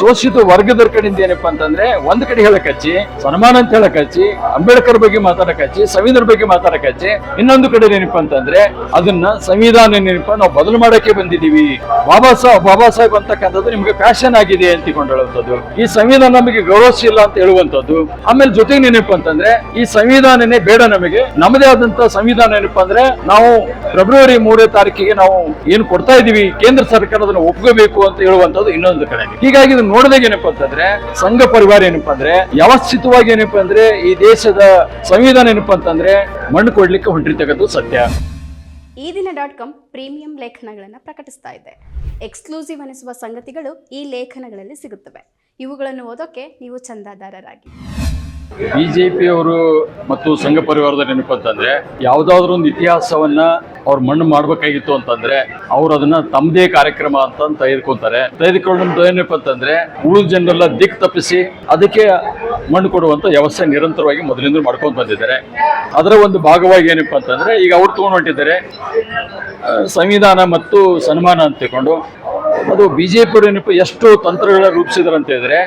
ಶೋಷಿತ ವರ್ಗದ ಕಡೆಯಿಂದ ಏನಪ್ಪಾ ಅಂತಂದ್ರೆ ಒಂದ್ ಕಡೆ ಹೇಳಕ್ ಹಚ್ಚಿ, ಸನ್ಮಾನ ಅಂತ ಹೇಳಕ್ ಹಚ್ಚಿ, ಅಂಬೇಡ್ಕರ್ ಬಗ್ಗೆ ಮಾತಾಡಕ್ ಹಚ್ಚಿ ಸಂವಿಧಾನ ಬಗ್ಗೆ ಮಾತಾಡಕ್ ಹಚ್ಚಿ, ಇನ್ನೊಂದು ಕಡೆ ಏನಪ್ಪಾ ಅಂತಂದ್ರೆ ಅದನ್ನ ಸಂವಿಧಾನ ಏನಪ್ಪ ನಾವು ಬದಲು ಮಾಡಕ್ಕೆ ಬಂದಿದೀವಿ ಬಾಬಾ ಸಾಹೇಬ್ ಬಾಬಾ ಸಾಹೇಬ್ ಅಂತಕ್ಕಂಥದ್ದು ನಿಮ್ಗೆ ಫ್ಯಾಷನ್ ಆಗಿದೆ ಅಂತ ಹೇಳುವಂಥದ್ದು ಈ ಸಂವಿಧಾನ ನಮಗೆ ಗೌರವಿಸಿಲ್ಲ ಅಂತ ಹೇಳುವಂತದ್ದು ಆಮೇಲೆ ಜೊತೆಗೆ ಏನಪ್ಪಾ ಅಂತಂದ್ರೆ ಈ ಸಂವಿಧಾನನೇ ಬೇಡ ನಮಗೆ. ನಮ್ಮದೇ ಆದಂತ ಸಂವಿಧಾನ ಏನಪ್ಪಾ ಅಂದ್ರೆ ನಾವು ಫೆಬ್ರವರಿ ಮೂರನೇ ತಾರೀಕಿಗೆ ನಾವು ಏನು ಕೊಡ್ತಾ ಇದೀವಿ ಕೇಂದ್ರ ಸರ್ಕಾರ ಅದನ್ನ ಒಪ್ಕೋಬೇಕು ಅಂತ ಹೇಳುವಂತದ್ದು ಇನ್ನೊಂದು ಕಡೆ ಹೀಗಾಗಿ ನೋಡಿದಾಗ ಏನಪ್ಪಾ ಅಂತಂದ್ರೆ, ಸಂಘ ಪರಿವಾರ ಏನಪ್ಪಾ ಅಂದ್ರೆ, ವ್ಯವಸ್ಥಿತವಾಗಿ ಏನಪ್ಪಾ ಅಂದ್ರೆ ಈ ದೇಶದ ಸಂವಿಧಾನ ಏನಪ್ಪಾ ಅಂತಂದ್ರೆ ಮಣ್ಣು ಕೊಡ್ಲಿಕ್ಕೆ ಹೊಂಟಿರ್ತಕ್ಕಂಥ ಸತ್ಯ. ಈ ದಿನ ಡಾಟ್ ಕಾಮ್ ಪ್ರೀಮಿಯಂ ಲೇಖನಗಳನ್ನು ಪ್ರಕಟಿಸ್ತಾ ಇದೆ. ಎಕ್ಸ್ಕ್ಲೂಸಿವ್ ಅನಿಸುವ ಸಂಗತಿಗಳು ಈ ಲೇಖನಗಳಲ್ಲಿ ಸಿಗುತ್ತವೆ. ಇವುಗಳನ್ನು ಓದೋಕೆ ನೀವು ಚಂದಾದಾರರಾಗಿ. ಬಿಜೆಪಿ ಪಿಯವರು ಮತ್ತು ಸಂಘ ಪರಿವಾರದ ನೆನಪು ಅಂತಂದ್ರೆ, ಯಾವುದಾದ್ರೂ ಒಂದು ಇತಿಹಾಸವನ್ನ ಅವ್ರು ಮಣ್ಣು ಮಾಡ್ಬೇಕಾಗಿತ್ತು ಅಂತಂದ್ರೆ, ಅವ್ರು ಅದನ್ನ ತಮ್ಮದೇ ಕಾರ್ಯಕ್ರಮ ಅಂತ ತೆಗೆದುಕೊಳ್ತಾರೆ. ತೆಗೆದುಕೊಂಡು ಏನಪ್ಪ ಅಂತಂದ್ರೆ ಉಳಿದ ಜನರೆಲ್ಲ ದಿಕ್ ತಪ್ಪಿಸಿ ಅದಕ್ಕೆ ಮಣ್ಣು ಕೊಡುವಂತ ವ್ಯವಸ್ಥೆ ನಿರಂತರವಾಗಿ ಮೊದಲಿಂದ ಮಾಡ್ಕೊಂಡು ಬಂದಿದ್ದಾರೆ. ಅದರ ಒಂದು ಭಾಗವಾಗಿ ಏನಪ್ಪ ಅಂತಂದ್ರೆ, ಈಗ ಅವ್ರು ತಗೊಂಡು ಹೊಂಟಿದ್ದಾರೆ ಸಂವಿಧಾನ ಮತ್ತು ಸನ್ಮಾನ ಅಂತ ತಿಳ್ಕೊಂಡು. ಅದು ಬಿಜೆಪಿ ಏನಪ್ಪ ಎಷ್ಟು ತಂತ್ರಗಳ ರೂಪಿಸಿದ್ರು ಅಂತ ಹೇಳಿದ್ರೆ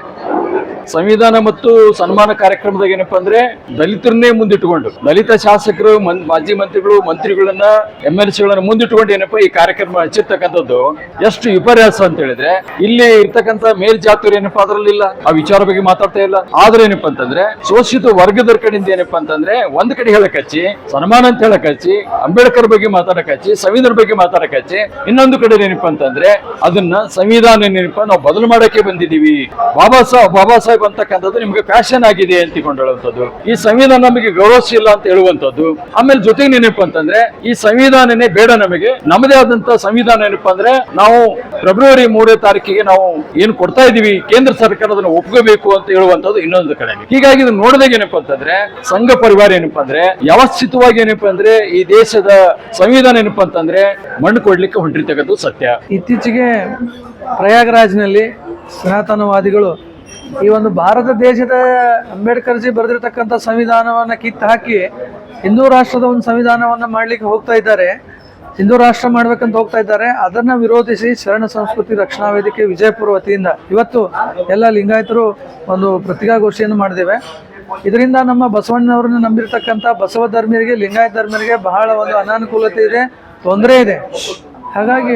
ಸಂವಿಧಾನ ಮತ್ತು ಸನ್ಮಾನ ಕಾರ್ಯಕ್ರಮದಾಗ ಏನಪ್ಪಾ ಅಂದ್ರೆ ದಲಿತರನ್ನೇ ಮುಂದಿಟ್ಟುಕೊಂಡು, ದಲಿತ ಶಾಸಕರು ಮಾಜಿ ಮಂತ್ರಿಗಳು, ಮಂತ್ರಿಗಳನ್ನ ಎಂ ಎಲ್ ಸಿಗಳನ್ನ ಮುಂದಿಟ್ಟುಕೊಂಡು ಏನಪ್ಪಾ ಈ ಕಾರ್ಯಕ್ರಮ ಹಚ್ಚಿರ್ತಕ್ಕಂಥದ್ದು ಎಷ್ಟು ವಿಪರ್ಯಾಸ ಅಂತ ಹೇಳಿದ್ರೆ, ಇಲ್ಲಿ ಇರ್ತಕ್ಕಂಥ ಮೇಲ್ಜಾತಿಯರು ಏನಪ್ಪಾ ಅದ್ರಲ್ಲಿಲ್ಲ ಆ ವಿಚಾರ ಬಗ್ಗೆ ಮಾತಾಡ್ತಾ ಇಲ್ಲ. ಆದ್ರೆ ಏನಪ್ಪಾ ಅಂತಂದ್ರೆ, ಶೋಷಿತ ವರ್ಗದ ಕಡೆಯಿಂದ ಏನಪ್ಪಾ ಅಂತಂದ್ರೆ ಒಂದ್ ಕಡೆ ಹೇಳಕ್ ಹಚ್ಚಿ, ಸನ್ಮಾನ ಅಂತ ಹೇಳಕ್ ಹಚ್ಚಿ, ಅಂಬೇಡ್ಕರ್ ಬಗ್ಗೆ ಮಾತಾಡಕ್ ಹಚ್ಚಿ ಸಂವಿಧಾನ ಬಗ್ಗೆ ಮಾತಾಡಕ್ ಹಚ್ಚಿ, ಇನ್ನೊಂದು ಕಡೆ ಏನಪ್ಪಾ ಅಂತಂದ್ರೆ ಅದನ್ನ ಸಂವಿಧಾನ ಏನಪ್ಪಾ ನಾವು ಬದಲು ಮಾಡಕ್ಕೆ ಬಂದಿದೀವಿ ಬಾಬಾ ಸಾಹೇಬ್ ಬಾಬಾ ಸಾಹೇಬ್ ಅಂತಕ್ಕಂಥದ್ದು ನಿಮ್ಗೆ ಫ್ಯಾಷನ್ ಆಗಿದೆ ಅಂತ ಹೇಳುವಂಥದ್ದು ಈ ಸಂವಿಧಾನ ನಮಗೆ ಗೌರವಿಸಿಲ್ಲ ಅಂತ ಹೇಳುವಂಥದ್ದು. ಆಮೇಲೆ ಜೊತೆಗೆ ನೆನಪು ಅಂತಂದ್ರೆ, ಈ ಸಂವಿಧಾನನೇ ಬೇಡ ನಮಗೆ. ನಮ್ಮದೇ ಆದಂತ ಸಂವಿಧಾನ ಏನಪ್ಪಾ ಅಂದ್ರೆ, ನಾವು ಫೆಬ್ರವರಿ ಮೂರನೇ ತಾರೀಕಿಗೆ ನಾವು ಏನು ಕೊಡ್ತಾ ಇದೀವಿ ಕೇಂದ್ರ ಸರ್ಕಾರ ಅದನ್ನು ಒಪ್ಕೋಬೇಕು ಅಂತ ಹೇಳುವಂತದ್ದು ಇನ್ನೊಂದು ಕಡೆ. ಹೀಗಾಗಿ ಇದನ್ನ ನೋಡಿದಾಗ ಏನಪ್ಪ ಅಂತಂದ್ರೆ, ಸಂಘ ಪರಿವಾರ ಏನಪ್ಪ ಅಂದ್ರೆ, ವ್ಯವಸ್ಥಿತವಾಗಿ ಏನಪ್ಪಾ ಅಂದ್ರೆ, ಈ ದೇಶದ ಸಂವಿಧಾನ ಏನಪ್ಪ ಅಂತಂದ್ರೆ, ಮಣ್ಣು ಕೊಡ್ಲಿಕ್ಕೆ ಹೊಂಟಿರ್ತಕ್ಕಂಥದ್ದು ಸತ್ಯ. ಇತ್ತೀಚೆಗೆ ಪ್ರಯಾಗರಾಜ್ನಲ್ಲಿ ಸನಾತನವಾದಿಗಳು ಈ ಒಂದು ಭಾರತ ದೇಶದ ಅಂಬೇಡ್ಕರ್ ಜಿ ಬರೆದಿರ್ತಕ್ಕಂಥ ಸಂವಿಧಾನವನ್ನು ಕಿತ್ತು ಹಾಕಿ ಹಿಂದೂ ರಾಷ್ಟ್ರದ ಒಂದು ಸಂವಿಧಾನವನ್ನು ಮಾಡಲಿಕ್ಕೆ ಹೋಗ್ತಾ ಇದ್ದಾರೆ. ಹಿಂದೂ ರಾಷ್ಟ್ರ ಮಾಡ್ಬೇಕಂತ ಹೋಗ್ತಾ ಇದ್ದಾರೆ. ಅದನ್ನ ವಿರೋಧಿಸಿ ಶರಣ ಸಂಸ್ಕೃತಿ ರಕ್ಷಣಾ ವೇದಿಕೆ ವಿಜಯಪುರ ವತಿಯಿಂದ ಇವತ್ತು ಎಲ್ಲ ಲಿಂಗಾಯತರು ಒಂದು ಪ್ರತಿಕಾಗೋಷ್ಠಿಯನ್ನು ಮಾಡಿದ್ದೇವೆ. ಇದರಿಂದ ನಮ್ಮ ಬಸವಣ್ಣನವರನ್ನು ನಂಬಿರ್ತಕ್ಕಂಥ ಬಸವ ಧರ್ಮೀಯರಿಗೆ ಲಿಂಗಾಯತ ಧರ್ಮೀಯರಿಗೆ ಬಹಳ ಒಂದು ಅನಾನುಕೂಲತೆ ಇದೆ, ತೊಂದರೆ ಇದೆ. ಹಾಗಾಗಿ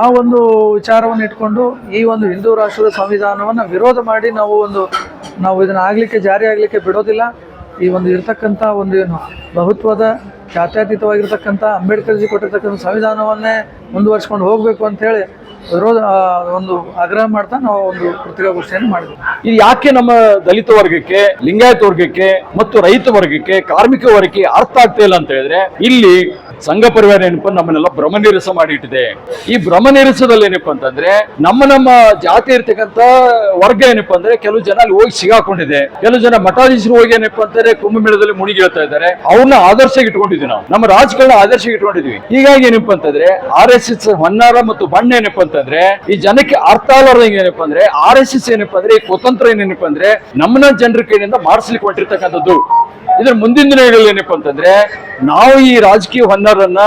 ಆ ಒಂದು ವಿಚಾರವನ್ನು ಇಟ್ಕೊಂಡು ಈ ಒಂದು ಹಿಂದೂ ರಾಷ್ಟ್ರದ ಸಂವಿಧಾನವನ್ನು ವಿರೋಧ ಮಾಡಿ ನಾವು ಒಂದು, ನಾವು ಇದನ್ನು ಆಗಲಿಕ್ಕೆ ಜಾರಿ ಆಗಲಿಕ್ಕೆ ಬಿಡೋದಿಲ್ಲ. ಈ ಒಂದು ಇರತಕ್ಕಂಥ ಒಂದು ಏನು ಬಹುತ್ವದ, ಜಾತ್ಯತೀತವಾಗಿರ್ತಕ್ಕಂಥ ಅಂಬೇಡ್ಕರ್ ಜಿ ಕೊಟ್ಟಿರ್ತಕ್ಕಂಥ ಸಂವಿಧಾನವನ್ನೇ ಮುಂದುವರ್ಸ್ಕೊಂಡು ಹೋಗಬೇಕು ಅಂತೇಳಿ ವಿರೋಧ ಒಂದು ಆಗ್ರಹ ಮಾಡ್ತಾ ನಾವು ಒಂದು ಪತ್ರಿಕಾಗೋಷ್ಠಿಯನ್ನು ಮಾಡಿದ್ವಿ. ಇದು ಯಾಕೆ ನಮ್ಮ ದಲಿತ ವರ್ಗಕ್ಕೆ, ಲಿಂಗಾಯತ ವರ್ಗಕ್ಕೆ ಮತ್ತು ರೈತ ವರ್ಗಕ್ಕೆ, ಕಾರ್ಮಿಕ ವರ್ಗಕ್ಕೆ ಅರ್ಥ ಆಗ್ತಾ ಇಲ್ಲ ಅಂತ ಹೇಳಿದ್ರೆ ಇಲ್ಲಿ ಸಂಘ ಪರಿವಾರ ಏನಪ್ಪ, ನಮ್ಮನ್ನೆಲ್ಲ ಭ್ರಮನಿರಸ ಮಾಡಿ ಇಟ್ಟಿದೆ ಈ ಭ್ರಮನಿರಸದಲ್ಲಿ ಏನಪ್ಪಾ ಅಂತಂದ್ರೆ, ನಮ್ಮ ನಮ್ಮ ಜಾತಿ ಇರ್ತಕ್ಕಂತ ವರ್ಗ ಏನಪ್ಪಾ ಅಂದ್ರೆ, ಕೆಲವು ಜನ ಅಲ್ಲಿ ಹೋಗಿ ಸಿಗಾಕೊಂಡಿದೆ. ಕೆಲವು ಜನ ಮಠಾಧೀಶರು ಹೋಗಿ ಏನಪ್ಪಾ ಅಂತಾರೆ ಕುಂಭಮೇಳದಲ್ಲಿ ಮುಳುಗಿ ಹೇಳ್ತಾ ಇದ್ದಾರೆ. ಅವ್ರನ್ನ ಆದರ್ಶ ಇಟ್ಕೊಂಡಿದ್ವಿ ನಾವು. ನಮ್ಮ ರಾಜಕಾರಣ ಆದರ್ಶ ಇಟ್ಕೊಂಡಿದ್ವಿ. ಹೀಗಾಗಿ ಏನಪ್ಪಾ ಅಂತಂದ್ರೆ ಆರ್ ಎಸ್ ಎಸ್ ಹೊನ್ನಾರ ಮತ್ತು ಬಣ್ಣ ಏನಪ್ಪಾ ಅಂತಂದ್ರೆ, ಈ ಜನಕ್ಕೆ ಅರ್ಥ ಆಗಲಾರ್ದಂಗೆ ಏನಪ್ಪಾ ಅಂದ್ರೆ ಆರ್ ಎಸ್ ಎಸ್ ಏನಪ್ಪಾ ಅಂದ್ರೆ, ಈ ಕುತಂತ್ರ ಏನೇನಪ್ಪ ಅಂದ್ರೆ, ನಮ್ಮನ್ನ ಜನರ ಕೈಯಿಂದ ಮಾಡಿಸ್ಲಿಕ್ಕೆ ಹೊಂಟಿರ್ತಕ್ಕಂಥದ್ದು. ಇದ್ರ ಮುಂದಿನ ದಿನಗಳಲ್ಲಿ ಏನಪ್ಪ ಅಂತಂದ್ರೆ ನಾವು ಈ ರಾಜಕೀಯ ಹೊನ್ನಾರನ್ನ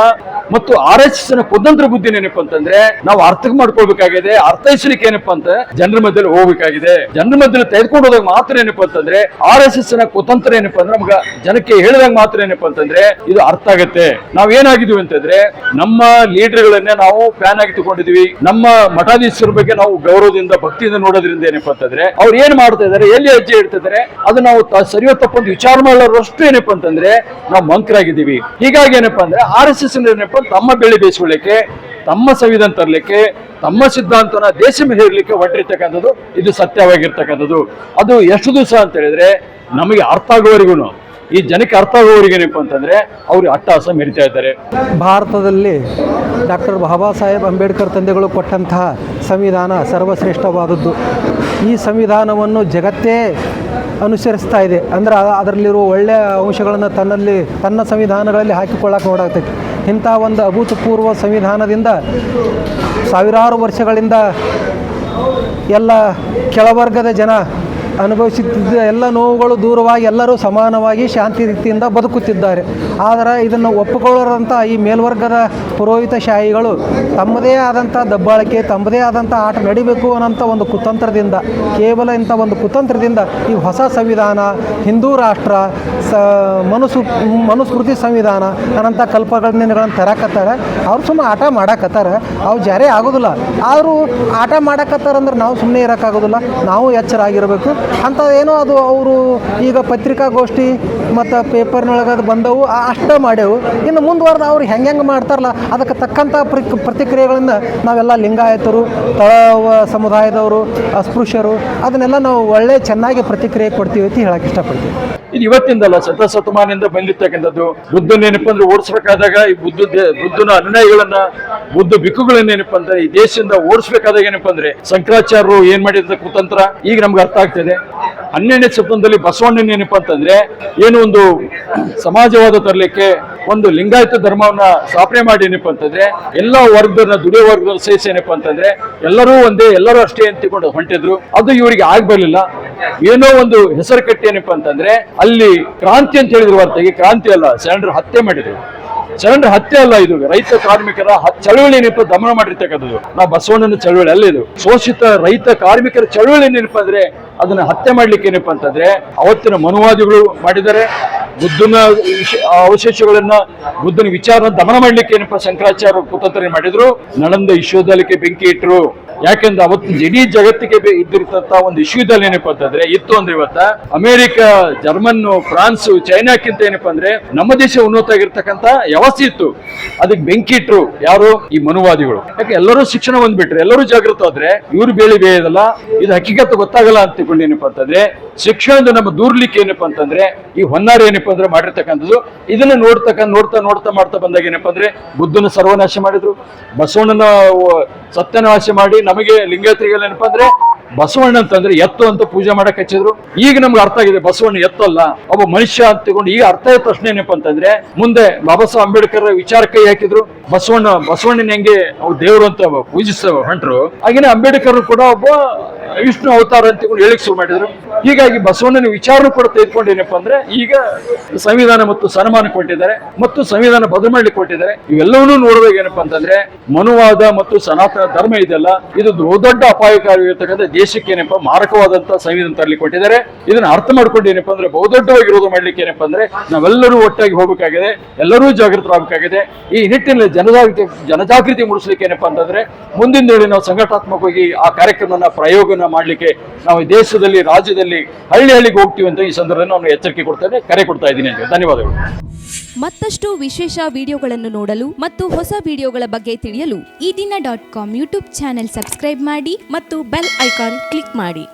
ಮತ್ತು ಆರ್ ಎಸ್ ಎಸ್ ಕುತಂತ್ರ ಬುದ್ಧಿ ಏನಪ್ಪ ಅಂತಂದ್ರೆ, ನಾವು ಅರ್ಥ ಮಾಡ್ಕೊಳ್ಬೇಕಾಗಿದೆ, ಅರ್ಥೈಸಲಿಕ್ಕೆ ಏನಪ್ಪಾ ಅಂತ ಜನರ ಮಧ್ಯದಲ್ಲಿ ಹೋಗ್ಬೇಕಾಗಿದೆ. ಜನರ ಮಧ್ಯದಲ್ಲಿ ತೆಗೆದುಕೊಂಡು ಹೋದಾಗ ಮಾತ್ರ ಏನಪ್ಪಾ ಅಂತಂದ್ರೆ, ಆರ್ ಎಸ್ ಎಸ್ನ ಕುತಂತ್ರ ಏನಪ್ಪಾ ಅಂದ್ರೆ ನಮ್ಗ ಜನಕ್ಕೆ ಹೇಳಿದಾಗ ಮಾತ್ರ ಏನಪ್ಪಾ ಅಂತಂದ್ರೆ, ಇದು ಅರ್ಥ ಆಗತ್ತೆ. ನಾವ್ ಏನಾಗಿದ್ವಿ ಅಂತಂದ್ರೆ, ನಮ್ಮ ಲೀಡರ್ಗಳನ್ನೇ ನಾವು ಫ್ಯಾನ್ ಆಗಿ ತಗೊಂಡಿದ್ವಿ. ನಮ್ಮ ಮಠಾಧೀಶರ ಬಗ್ಗೆ ನಾವು ಗೌರವದಿಂದ, ಭಕ್ತಿಯಿಂದ ನೋಡೋದ್ರಿಂದ ಏನಪ್ಪಾ ಅಂತಂದ್ರೆ, ಅವ್ರು ಏನ್ ಮಾಡ್ತಾ ಇದಾರೆ ಎಲ್ಲಿ ಹೆಜ್ಜೆ ಇರ್ತಿದ್ರೆ ಅದು ನಾವು ಸರಿಯೋ ತಪ್ಪೊಂದು ವಿಚಾರ ಮಾಡೋರಷ್ಟು ಏನಪ್ಪಾ ಅಂತಂದ್ರೆ, ನಾವು ಮಂತ್ರಾಗಿದ್ದೀವಿ ಹೀಗಾಗಿ ಏನಪ್ಪಾ ಅಂದ್ರೆ, ಆರ್ ಎಸ್ ಎಸ್ ಏನಪ್ಪಾ ತಮ್ಮ ಬೆಳೆ ಬೇಯಿಸ್ಕೊಳ್ಳಿಕ್ಕೆ, ತಮ್ಮ ಸಂವಿಧಾನ ತರಲಿಕ್ಕೆ, ತಮ್ಮ ಸಿದ್ಧಾಂತನ ದೇಶ ಮೇಲೆ ಹೇರಲಿಕ್ಕೆ ಹೊರಟಿರ್ತಕ್ಕಂಥದ್ದು ಇದು ಸತ್ಯವಾಗಿರ್ತಕ್ಕಂಥದ್ದು. ಅದು ಎಷ್ಟು ದಿವಸ ಅಂತ ಹೇಳಿದ್ರೆ ನಮಗೆ ಅರ್ಥ ಆಗುವವರೆಗೂ ಈ ಜನಕ್ಕೆ ಅರ್ಥ ಆಗುವವರಿಗೇನಪ್ಪ ಅಂತಂದ್ರೆ ಅವ್ರಿಗೆ ಅಟ್ಟಹಾಸ ಮೆರಿತಾ ಇದ್ದಾರೆ. ಭಾರತದಲ್ಲಿ ಡಾಕ್ಟರ್ ಬಾಬಾ ಸಾಹೇಬ್ ಅಂಬೇಡ್ಕರ್ ತಂದೆಗಳು ಕೊಟ್ಟಂತಹ ಸಂವಿಧಾನ ಸರ್ವಶ್ರೇಷ್ಠವಾದದ್ದು. ಈ ಸಂವಿಧಾನವನ್ನು ಜಗತ್ತೇ ಅನುಸರಿಸ್ತಾ ಇದೆ. ಅಂದ್ರೆ ಅದರಲ್ಲಿರುವ ಒಳ್ಳೆಯ ಅಂಶಗಳನ್ನು ತನ್ನಲ್ಲಿ, ತನ್ನ ಸಂವಿಧಾನಗಳಲ್ಲಿ ಹಾಕಿಕೊಳ್ಳಕ್ಕೆ ನೋಡಾಗ್ತೈತಿ. ಇಂಥ ಒಂದು ಅಭೂತಪೂರ್ವ ಸಂವಿಧಾನದಿಂದ ಸಾವಿರಾರು ವರ್ಷಗಳಿಂದ ಎಲ್ಲ ಕೆಳವರ್ಗದ ಜನ ಅನುಭವಿಸುತ್ತಿದ್ದ ಎಲ್ಲ ನೋವುಗಳು ದೂರವಾಗಿ ಎಲ್ಲರೂ ಸಮಾನವಾಗಿ ಶಾಂತಿ ರೀತಿಯಿಂದ ಬದುಕುತ್ತಿದ್ದಾರೆ. ಆದರೆ ಇದನ್ನು ಒಪ್ಪಿಕೊಳ್ಳರಂಥ ಈ ಮೇಲ್ವರ್ಗದ ಪುರೋಹಿತಶಾಹಿಗಳು ತಮ್ಮದೇ ಆದಂಥ ದಬ್ಬಾಳಿಕೆ, ತಮ್ಮದೇ ಆದಂಥ ಆಟ ನಡಿಬೇಕು ಅನ್ನೋಂಥ ಒಂದು ಕುತಂತ್ರದಿಂದ, ಕೇವಲ ಇಂಥ ಒಂದು ಕುತಂತ್ರದಿಂದ ಈ ಹೊಸ ಸಂವಿಧಾನ, ಹಿಂದೂ ರಾಷ್ಟ್ರ ಸ, ಮನಸ್ಸು ಮನುಸ್ಮೃತಿ ಸಂವಿಧಾನ ಅನ್ನಂಥ ಕಲ್ಪಗಳನ್ನ ತರಕತ್ತಾರೆ. ಅವ್ರು ಸುಮ್ಮನೆ ಆಟ ಮಾಡಕತ್ತಾರ. ಅವು ಜಾರೇ ಆಗೋದಿಲ್ಲ. ಅವರು ಆಟ ಮಾಡಕತ್ತಾರಂದ್ರೆ ನಾವು ಸುಮ್ಮನೆ ಇರೋಕ್ಕಾಗೋದಿಲ್ಲ. ನಾವು ಎಚ್ಚರ ಆಗಿರಬೇಕು ಅಂತ ಏನೋ ಅದು ಅವರು ಈಗ ಪತ್ರಿಕಾಗೋಷ್ಠಿ ಮತ್ತು ಪೇಪರ್ನೊಳಗೆ ಅದು ಬಂದವು ಅಷ್ಟ ಮಾಡ್ಯವು. ಇನ್ನು ಮುಂದುವರೆದು ಅವ್ರು ಹೆಂಗೆ ಹೆಂಗೆ ಮಾಡ್ತಾರಲ್ಲ, ಅದಕ್ಕೆ ತಕ್ಕಂಥ ಪ್ರಿ ಪ್ರತಿಕ್ರಿಯೆಗಳನ್ನು ನಾವೆಲ್ಲ ಲಿಂಗಾಯತರು ತಳ ಸಮುದಾಯದವರು, ಅಸ್ಪೃಶ್ಯರು, ಅದನ್ನೆಲ್ಲ ನಾವು ಒಳ್ಳೆ ಚೆನ್ನಾಗಿ ಪ್ರತಿಕ್ರಿಯೆ ಕೊಡ್ತೀವಿ ಅಂತ ಹೇಳಕ್ಕೆ ಇಷ್ಟಪಡ್ತೀವಿ ಇದು ಇವತ್ತಿಂದಲ್ಲ ಶತಶತಮಾನದಿಂದ ಬಂದಿರ್ತಕ್ಕಂಥದ್ದು. ಬುದ್ಧನ ಏನಪ್ಪ ಅಂದ್ರೆ ಓಡಿಸ್ಬೇಕಾದಾಗ ಈ ಬುದ್ಧ ಬುದ್ಧನ ಅನುಯಾಯಿಗಳನ್ನ, ಬುದ್ಧ ಬಿಕ್ಕುಗಳನ್ನ ಏನಪ್ಪ ಈ ದೇಶದಿಂದ ಓಡಿಸ್ಬೇಕಾದಾಗ ಏನಪ್ಪ ಅಂದ್ರೆ ಶಂಕರಾಚಾರ್ಯರು ಏನ್ ಮಾಡಿದ ಕುತಂತ್ರ, ಈಗ ನಮ್ಗೆ ಅರ್ಥ ಆಗ್ತದೆ. ಹನ್ನೆರಡನೇ ಶತಮಾನದಲ್ಲಿ ಬಸವಣ್ಣನ ಏನಪ್ಪ ಅಂತಂದ್ರೆ, ಏನು ಒಂದು ಸಮಾಜವಾದ ತರಲಿಕ್ಕೆ ಒಂದು ಲಿಂಗಾಯತ ಧರ್ಮವನ್ನ ಸ್ಥಾಪನೆ ಮಾಡಿ ಏನಪ್ಪ ಅಂತಂದ್ರೆ, ಎಲ್ಲ ವರ್ಗದನ್ನ ದುಡಿಯೋ ವರ್ಗದ ಸೇರಿಸಿ ಏನಪ್ಪ ಅಂತಂದ್ರೆ, ಎಲ್ಲರೂ ಒಂದೇ, ಎಲ್ಲರೂ ಅಷ್ಟೇ ಅಂತ ತಿಳ್ಕೊಂಡು ಹೊಂಟಿದ್ರು. ಅದು ಇವರಿಗೆ ಆಗ್ಬರ್ಲಿಲ್ಲ. ಏನೋ ಒಂದು ಹೆಸರು ಕಟ್ಟಿ ಏನಪ್ಪ ಅಂತಂದ್ರೆ, ಅಲ್ಲಿ ಕ್ರಾಂತಿ ಅಂತ ಹೇಳಿದ್ರು ಹೊರತಾಗಿ ಕ್ರಾಂತಿ ಅಲ್ಲ ಶರಣರು ಹತ್ಯೆ ಮಾಡಿದ್ರು. ಶರಣರ ಹತ್ಯೆ ಅಲ್ಲ ಇದು. ರೈತ ಕಾರ್ಮಿಕರ ಚಳವಳಿ ನೆನಪು ದಮನ ಮಾಡಿರ್ತಕ್ಕಂಥದ್ದು. ನಾವು ಬಸವಣ್ಣನ ಚಳುವಳಿ ಅಲ್ಲ ಇದು. ಶೋಷಿತ ರೈತ ಕಾರ್ಮಿಕರ ಚಳುವಳಿ ನೆನಪಂದ್ರೆ ಅದನ್ನ ಹತ್ಯೆ ಮಾಡ್ಲಿಕ್ಕೆ ಏನಪ್ಪ ಅಂತಂದ್ರೆ, ಅವತ್ತಿನ ಮನುವಾದಿಗಳು ಮಾಡಿದ್ದಾರೆ. ಬುದ್ಧನ ಅವಶೇಷಗಳನ್ನ ಬುದ್ಧನ ವಿಚಾರ ದಮನ ಮಾಡ್ಲಿಕ್ಕೆ ಏನಪ್ಪ ಶಂಕರಾಚಾರ್ಯ ಕುತಂತ್ರ ಮಾಡಿದ್ರು. ನಳಂದ ವಿಶ್ವವಿದ್ಯಾಲಯಕ್ಕೆ ಬೆಂಕಿ ಇಟ್ಟರು ಯಾಕೆಂದ್ರೆ ಅವತ್ತು ಇಡೀ ಜಗತ್ತಿಗೆ ಇದ್ದಿರ್ತಂತ ಒಂದು ವಿಶ್ವವಿದ್ಯಾಲಯ ಏನಪ್ಪಾ ಅಂತಂದ್ರೆ ಇತ್ತು ಅಂದ್ರೆ ಇವತ್ತ ಅಮೆರಿಕ ಜರ್ಮನ್ ಫ್ರಾನ್ಸ್, ಚೈನಾಕ್ಕಿಂತ ಏನಪ್ಪಾ ಅಂದ್ರೆ, ನಮ್ಮ ದೇಶ ಉನ್ನತ ಆಗಿರ್ತಕ್ಕಂತ ವ್ಯವಸ್ಥೆ ಇತ್ತು. ಅದಕ್ಕೆ ಬೆಂಕಿ ಇಟ್ರು. ಯಾರು? ಈ ಮನುವಾದಿಗಳು. ಯಾಕೆ ಎಲ್ಲರೂ ಶಿಕ್ಷಣ ಬಂದ್ಬಿಟ್ರೆ ಎಲ್ಲರೂ ಜಾಗೃತ ಆದ್ರೆ ಇವ್ರು ಬೇಳಿ ಬೇಯದಲ್ಲ. ಇದು ಹಕ್ಕಿಗತ್ತು ಗೊತ್ತಾಗಲ್ಲ ಅಂತ ತಿಳ್ಕೊಂಡು ಏನಪ್ಪ ಅಂತಂದ್ರೆ ಶಿಕ್ಷಣದ ನಮ್ಮ ದೂರ್ಲಿಕ್ಕೆ ಏನಪ್ಪಾ ಅಂತಂದ್ರೆ ಈ ಹೊನ್ನಾರ ಏನಪ್ಪ ಅಂದ್ರೆ ಮಾಡಿರ್ತಕ್ಕಂಥದ್ದು. ಇದನ್ನ ನೋಡ್ತಕ್ಕ ನೋಡ್ತಾ ನೋಡ್ತಾ ಮಾಡ್ತಾ ಬಂದಾಗ ಏನಪ್ಪ ಅಂದ್ರೆ ಬುದ್ಧನ ಸರ್ವನಾಶ ಮಾಡಿದ್ರು. ಬಸವಣ್ಣನ ಸತ್ಯನಾಶ ಮಾಡಿ ನಮಗೆ ಲಿಂಗಾಯತರಿಗೆಲ್ಲ ಏನಪ್ಪ ಅಂದ್ರೆ ಬಸವಣ್ಣ ಅಂತಂದ್ರೆ ಎತ್ತು ಅಂತ ಪೂಜೆ ಮಾಡಕ್ ಹಚ್ಚಿದ್ರು. ಈಗ ನಮ್ಗೆ ಅರ್ಥ ಆಗಿದೆ, ಬಸವಣ್ಣ ಎತ್ತಲ್ಲ. ಒಬ್ಬ ಮನುಷ್ಯ ಅಂತ ತಗೊಂಡು ಈಗ ಅರ್ಥ ಆಯ್ತು ಪ್ರಶ್ನೆ ಏನಪ್ಪ ಅಂತಂದ್ರೆ ಮುಂದೆ ಬಾಬಾ ಅಂಬೇಡ್ಕರ್ ವಿಚಾರ ಕೈ ಹಾಕಿದ್ರು. ಬಸವಣ್ಣ, ಬಸವಣ್ಣನ ಹೆಂಗೆ ಅವ್ರು ದೇವರು ಅಂತ ಪೂಜಿಸ ಹೊಂಟ್ರು. ಹಾಗೇನೆ ಅಂಬೇಡ್ಕರ್ ಕೂಡ ಒಬ್ಬ ವಿಷ್ಣು ಅವತಾರ ಅಂತ ಹೇಳಿಕ್ ಶುರು ಮಾಡಿದ್ರು. ಹೀಗಾಗಿ ಬಸವಣ್ಣನ ವಿಚಾರ ಕೂಡ ತೆಗೆದುಕೊಂಡೇನಪ್ಪ ಅಂದ್ರೆ ಈಗ ಸಂವಿಧಾನ ಮತ್ತು ಸನ್ಮಾನ ಕೊಟ್ಟಿದ್ದಾರೆ ಮತ್ತು ಸಂವಿಧಾನ ಬದಲು ಮಾಡ್ಲಿಕ್ಕೆ ಕೊಟ್ಟಿದ್ದಾರೆ. ಇವೆಲ್ಲವನ್ನೂ ನೋಡುವಾಗ ಏನಪ್ಪಾ ಅಂತಂದ್ರೆ ಮನುವಾದ ಮತ್ತು ಸನಾತನ ಧರ್ಮ ಇದೆಲ್ಲ ಇದು ದೊಡ್ಡ ಅಪಾಯಕಾರಿರ್ತಕ್ಕಂಥ ದೇಶಕ್ಕೆ ಏನಪ್ಪ ಮಾರಕವಾದಂತ ಸಂವಿಧಾನ ತರಲಿ ಕೊಟ್ಟಿದ್ದಾರೆ. ಇದನ್ನ ಅರ್ಥ ಮಾಡ್ಕೊಂಡು ಅಂದ್ರೆ ಬಹುದೊಡ್ಡವಾಗಿ ವಿರೋಧ ಮಾಡ್ಲಿಕ್ಕೆ ಏನಪ್ಪಾ ಅಂದ್ರೆ ನಾವೆಲ್ಲರೂ ಒಟ್ಟಾಗಿ ಹೋಗಬೇಕಾಗಿದೆ, ಎಲ್ಲರೂ ಜಾಗೃತರಾಗಬೇಕಾಗಿದೆ. ಈ ನಿಟ್ಟಿನಲ್ಲಿ ಜನಜಾಗೃತಿ ಜನಜಾಗೃತಿ ಮೂಡಿಸ್ಲಿಕ್ಕೆ ಏನಪ್ಪಾ ಅಂತಂದ್ರೆ ಮುಂದಿನ ದಿನ ನಾವು ಸಂಘಟಾತ್ಮಕವಾಗಿ ಆ ಕಾರ್ಯಕ್ರಮನ ಪ್ರಯೋಗನ ಮಾಡ್ಲಿಕ್ಕೆ ನಾವು ಈ ದೇಶದಲ್ಲಿ, ರಾಜ್ಯದಲ್ಲಿ ಹಳ್ಳಿ ಹಳ್ಳಿಗೆ ಹೋಗ್ತೀವಿ ಅಂತ ಈ ಸಂದರ್ಭದಲ್ಲಿ ನಾನು ಎಚ್ಚರಿಕೆ ಕೊಡ್ತೇನೆ, ಕರೆ ಕೊಡ್ತಾ ಇದ್ದೀನಿ ಅಂತ ಧನ್ಯವಾದಗಳು. ಮತ್ತಷ್ಟು ವಿಶೇಷ ವಿಡಿಯೋಗಳನ್ನು ನೋಡಲು ಮತ್ತು ಹೊಸ ವಿಡಿಯೋಗಳ ಬಗ್ಗೆ ತಿಳಿಯಲು ಈ ದಿನ dot com YouTube channel subscribe ಮಾಡಿ ಮತ್ತು ಬೆಲ್ ಐಕಾನ್ ಕ್ಲಿಕ್ ಮಾಡಿ.